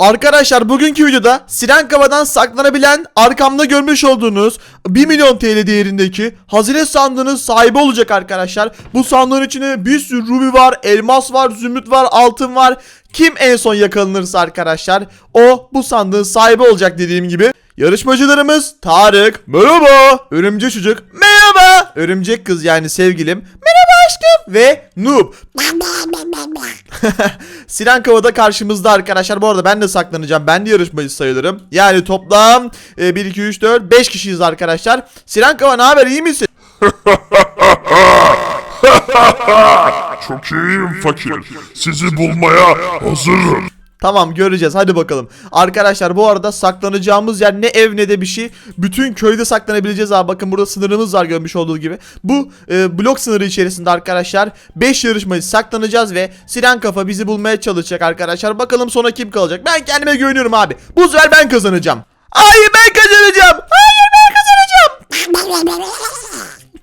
Arkadaşlar bugünkü videoda Siren Kafa'dan saklanabilen arkamda görmüş olduğunuz 1 milyon TL değerindeki hazine sandığının sahibi olacak arkadaşlar. Bu sandığın içinde bir sürü ruby var, elmas var, zümrüt var, altın var. Kim en son yakalanırsa arkadaşlar o bu sandığın sahibi olacak dediğim gibi. Yarışmacılarımız Tarık, merhaba, Örümcek Çocuk, merhaba, Örümcek Kız yani sevgilim, merhaba aşkım ve Noob. Sinan Kava'da karşımızda arkadaşlar. Bu arada ben de saklanacağım. Ben de yarışmacı sayılırım. Yani toplam e, 1, 2, 3, 4, 5 kişiyiz arkadaşlar. Sinan Kava ne haber iyi misin? Çok iyiyim fakir. Sizi bulmaya hazırım. Tamam göreceğiz hadi bakalım. Arkadaşlar bu arada saklanacağımız yer ne ev ne de bir şey. Bütün köyde saklanabileceğiz abi. Bakın burada sınırımız var görmüş olduğu gibi. Bu e, blok sınırı içerisinde arkadaşlar 5 yarışmacı saklanacağız ve Sinan Kafa bizi bulmaya çalışacak arkadaşlar. Bakalım sonra kim kalacak. Ben kendime güveniyorum abi. Bu sefer ben kazanacağım. Hayır ben kazanacağım. Hayır ben kazanacağım.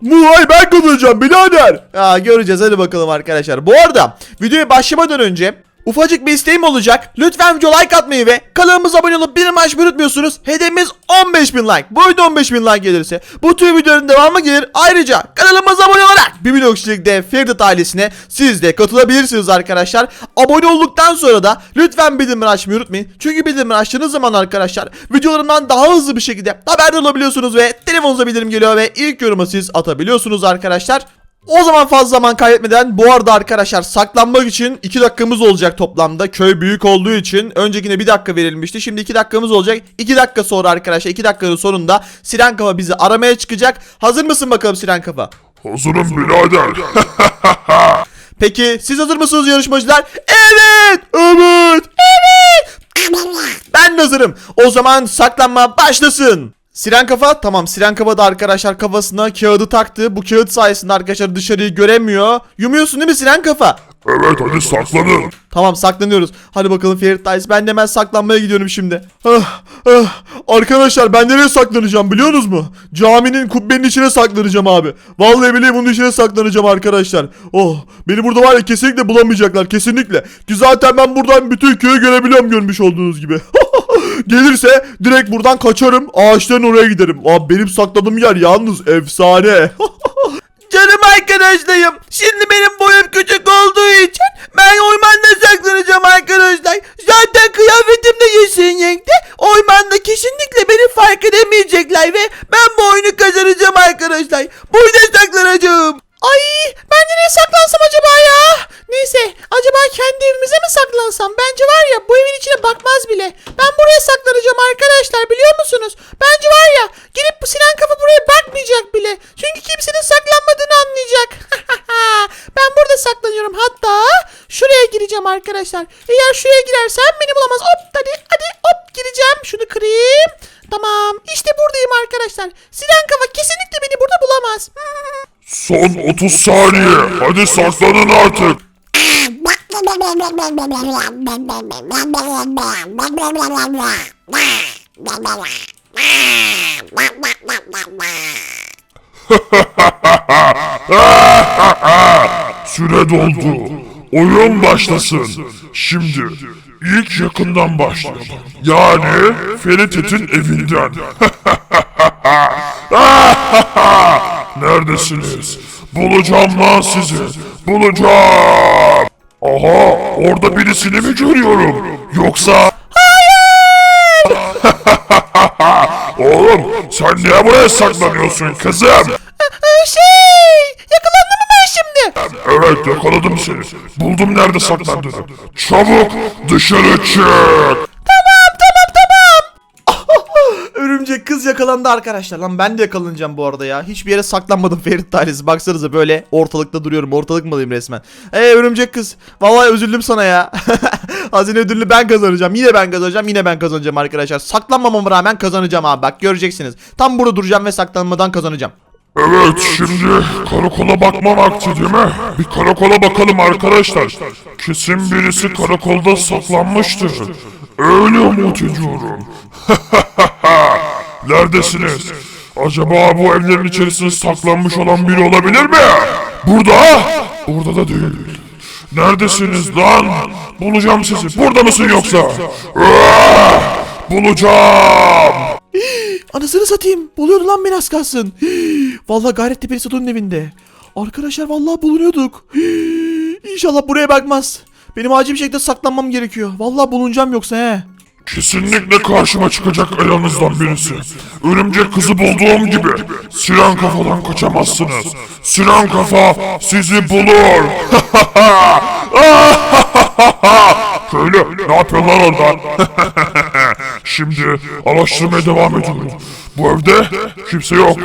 Muhay ben kazanacağım birader. Aa, göreceğiz hadi bakalım arkadaşlar. Bu arada videoya başlamadan önce ufacık bir isteğim olacak. Lütfen video like atmayı ve kanalımıza abone olup bir açmayı unutmuyorsunuz. Hedefimiz 15.000 like. Bu video 15.000 like gelirse bu tür videoların devamı gelir. Ayrıca kanalımıza abone olarak bir milyon kişilik de Ferdet ailesine siz de katılabilirsiniz arkadaşlar. Abone olduktan sonra da lütfen bildirimleri açmayı unutmayın. Çünkü bildirimleri açtığınız zaman arkadaşlar videolarımdan daha hızlı bir şekilde haberdar olabiliyorsunuz ve telefonunuza bildirim geliyor ve ilk yorumu siz atabiliyorsunuz arkadaşlar. O zaman fazla zaman kaybetmeden bu arada arkadaşlar saklanmak için 2 dakikamız olacak toplamda. Köy büyük olduğu için öncekine 1 dakika verilmişti. Şimdi 2 dakikamız olacak. 2 dakika sonra arkadaşlar 2 dakikanın sonunda Siren Kafa bizi aramaya çıkacak. Hazır mısın bakalım Siren Kafa? Hazırım birader. Peki siz hazır mısınız yarışmacılar? Evet! Evet! Evet! Ben de hazırım. O zaman saklanma başlasın. Siren kafa tamam Siren kafa da arkadaşlar kafasına kağıdı taktı. Bu kağıt sayesinde arkadaşlar dışarıyı göremiyor. Yumuyorsun değil mi Siren kafa? evet hadi saklanın. Tamam saklanıyoruz. Hadi bakalım Ferit Dice. Ben de hemen saklanmaya gidiyorum şimdi. Ah, ah. Arkadaşlar ben nereye saklanacağım biliyorsunuz mu? Caminin kubbenin içine saklanacağım abi. Vallahi billahi bunun içine saklanacağım arkadaşlar. Oh beni burada var ya kesinlikle bulamayacaklar kesinlikle. Ki zaten ben buradan bütün köyü görebiliyorum görmüş olduğunuz gibi. Gelirse direkt buradan kaçarım. Ağaçların oraya giderim. Abi benim sakladığım yer yalnız efsane. Canım arkadaşlarım. Şimdi benim boyum küçük olduğu için ben ormanda saklanacağım arkadaşlar. Zaten kıyafetim de yeşil renkte. Ormanda kesinlikle beni fark edemeyecekler ve ben bu oyunu kazanacağım arkadaşlar. Burada saklanacağım. Ay ben nereye saklansam acaba ya? Neyse acaba kendi evimize mi saklansam? Bence var ya bu evin içine bakmaz bile. Ben buraya saklanacağım arkadaşlar biliyor musunuz? Bence var ya girip bu Sinan kafa buraya bakmayacak bile. Çünkü kimsenin saklanmadığını anlayacak. ben burada saklanıyorum hatta şuraya gireceğim arkadaşlar. Eğer şuraya girersem beni bulamaz. Hop hadi hadi hop gireceğim. Şunu kırayım. Tamam işte buradayım arkadaşlar. Sinan kafa kesinlikle beni burada bulamaz. Son 30 saniye. Hadi saklanın artık. Süre doldu. Oyun başlasın. Şimdi ilk yakından başlayalım. Yani Ferit'in evinden. Neredesiniz? Bulacağım lan sizi. Bulacağım. Aha orada birisini mi görüyorum? Yoksa... Oğlum sen niye buraya saklanıyorsun kızım? şey yakalandım mı ben şimdi? Evet yakaladım seni. Buldum nerede saklandığını. Çabuk dışarı çık. Örümcek kız yakalandı arkadaşlar. Lan ben de yakalanacağım bu arada ya. Hiçbir yere saklanmadım Ferit ailesi. Baksanıza böyle ortalıkta duruyorum. Ortalık malıyım resmen. Hey örümcek kız. Vallahi üzüldüm sana ya. Hazine ödülünü ben kazanacağım. Yine ben kazanacağım. Yine ben kazanacağım arkadaşlar. Saklanmamama rağmen kazanacağım abi. Bak göreceksiniz. Tam burada duracağım ve saklanmadan kazanacağım. Evet şimdi karakola bakma vakti değil mi? Bir karakola bakalım arkadaşlar. Kesin birisi karakolda saklanmıştır. Öyle umut ediyorum. Neredesiniz? Acaba bu evlerin içerisinde saklanmış olan biri olabilir mi? Burada? Burada da değil. Neredesiniz lan? Bulacağım sizi. Burada mısın yoksa? Ah! Bulacağım. Anasını satayım. Buluyordu lan beni az kalsın. Vallahi Gayrettepe'li Sado'nun evinde. Arkadaşlar vallahi bulunuyorduk. İnşallah buraya bakmaz. Benim acil bir şekilde saklanmam gerekiyor. Vallahi bulunacağım yoksa he. Kesinlikle karşıma çıkacak aranızdan birisi. Örümcek kızı bulduğum gibi. Siren kafadan kaçamazsınız. Siren kafa sizi bulur. Köylü ne yapıyorlar orada? Şimdi araştırmaya devam ediyorum. Bu evde kimse yok.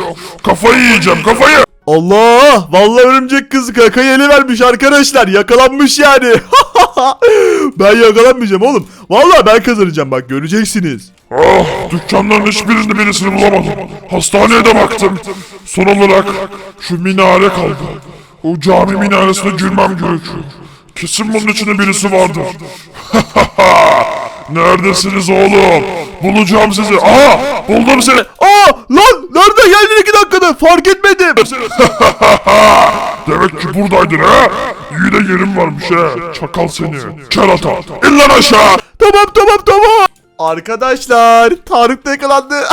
Kafayı yiyeceğim kafayı. Allah! Vallahi örümcek kız kakayı ele vermiş arkadaşlar. Yakalanmış yani. ben yakalanmayacağım oğlum. Vallahi ben kazanacağım bak göreceksiniz. Ah, dükkanların hiçbirinde birisini bulamadım. Hastaneye de baktım. Son olarak şu minare kaldı. O cami minaresine girmem gerekiyor. Kesin bunun içinde birisi vardır. Neredesiniz oğlum? Bulacağım sizi. Aha, buldum seni. Aa! Lan! Nerede geldin iki dakikada? Fark etmedim. Demek ki buradaydın ha? İyi de yerim varmış ha. Çakal seni. Kerata. İn lan aşağı. tamam tamam tamam. Arkadaşlar Tarık da yakalandı.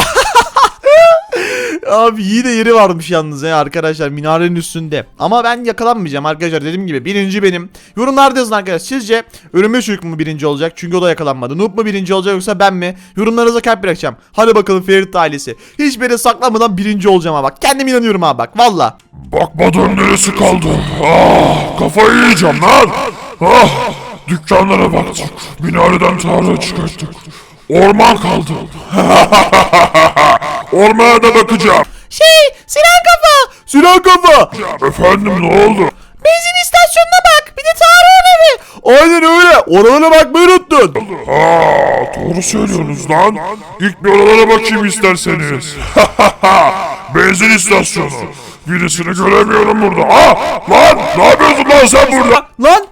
Abi iyi de yeri varmış yalnız ya arkadaşlar minarenin üstünde. Ama ben yakalanmayacağım arkadaşlar dediğim gibi birinci benim. Yorumlarda yazın arkadaşlar sizce Örümcek Çocuk mu birinci olacak çünkü o da yakalanmadı. Noob mu birinci olacak yoksa ben mi? Yorumlarınıza kalp bırakacağım. Hadi bakalım Ferit ailesi. Hiçbir yere saklanmadan birinci olacağım ha bak. Kendim inanıyorum ha bak valla. Bakmadan neresi kaldı? Ah, kafayı yiyeceğim lan. Ah, dükkanlara baktık. Minareden tarla çıkarttık. Orman kaldı. Ormana da bakacağım. Şey Sinan Kafa. Sinan Kafa. Efendim ne oldu? Benzin istasyonuna bak. Bir de Tarık'ın evi. Aynen öyle. Oralara bakmayı unuttun. Aa, doğru söylüyorsunuz lan. İlk bir oralara bakayım isterseniz. Benzin istasyonu. Birisini göremiyorum burada. Ah, lan ne yapıyorsun lan sen burada? Lan.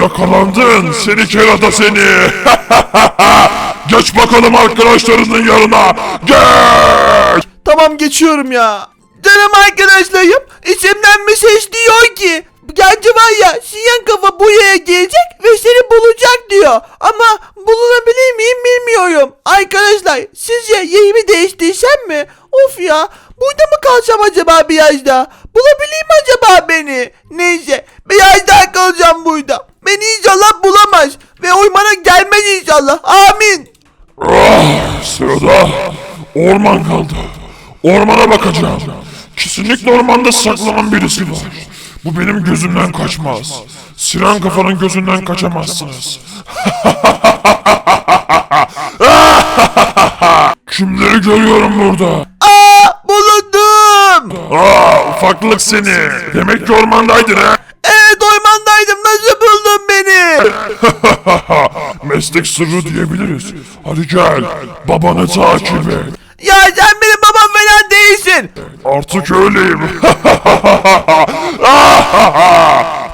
Yakalandın seni kerata seni. Geç bakalım arkadaşlarının yanına. Geç. Tamam geçiyorum ya. Canım arkadaşlarım isimden ses diyor ki Gerçi var ya Siyan kafa buraya gelecek ve seni bulacak diyor. Ama bulunabilir miyim bilmiyorum. Arkadaşlar sizce yerimi değiştirsem mi? Of ya burada mı kalsam acaba biraz daha? Bulabilir mi acaba beni? Neyse biraz daha kalacağım burada. Beni inşallah bulamaz ve ormana gelmez inşallah. Amin. Ah, sırada orman kaldı. Ormana bakacağım. Kesinlikle ormanda saklanan birisi var. Bu benim gözümden kaçmaz. Siren kafanın gözünden kaçamazsınız. Kimleri görüyorum burada? Aa bulundum. Aa, ufaklık seni. Demek ki ormandaydın ha? Evet ormandaydım nasıl buldun beni? Meslek sırrı diyebiliriz. Hadi gel, babanı takip et. Ya sen benim babam falan değilsin. Artık öyleyim.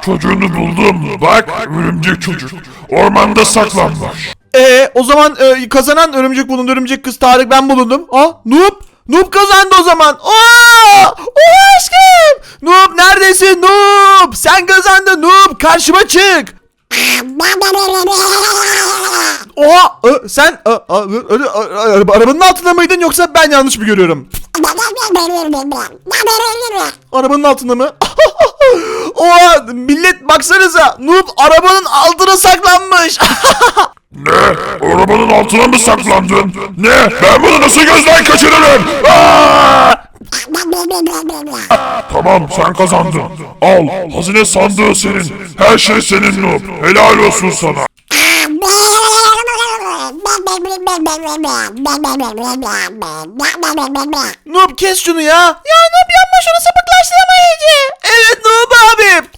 Çocuğunu buldum. Bak, örümcek çocuk. Ormanda saklanmış. Ee o zaman e, kazanan örümcek bulundu örümcek kız Tarık ben bulundum. Aa Noob. Noob kazandı o zaman. Aa! O aşkım. Noob neredesin Noob? Sen kazandın Noob karşıma çık. Oha sen arabanın altında mıydın yoksa ben yanlış mı görüyorum? Arabanın altında mı? Oha millet baksanıza Noob arabanın altına saklanmış. Ne? Arabanın altına mı saklandın? Ne? Ben bunu nasıl gözden kaçırırım? Aa! Tamam sen kazandın. Al hazine sandığı senin. Her şey senin Noob. Helal olsun sana. Noob kes şunu ya. Ya Noob yapma şunu sapıklaştırma iyice. Evet Noob abim.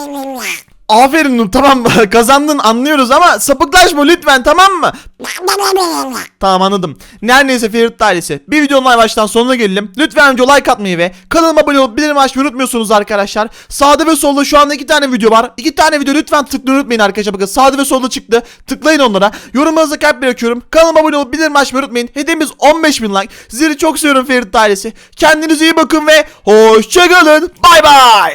Aferin Noob tamam kazandın anlıyoruz ama sapıklaşma lütfen tamam mı? Tamam anladım. Neredeyse Ferit ailesi. Bir videonun baştan sonuna gelelim. Lütfen önce like atmayı ve kanalıma abone olup bildirim açmayı unutmuyorsunuz arkadaşlar. Sağda ve solda şu anda iki tane video var. İki tane video lütfen tıklayın unutmayın arkadaşlar. Bakın sağda ve solda çıktı. Tıklayın onlara. Yorumlarınızı kalp bırakıyorum. Kanalıma abone olup bildirim açmayı unutmayın. Hedefimiz 15 bin like. Sizleri çok seviyorum Ferit ailesi. Kendinize iyi bakın ve hoşçakalın. Bay bay.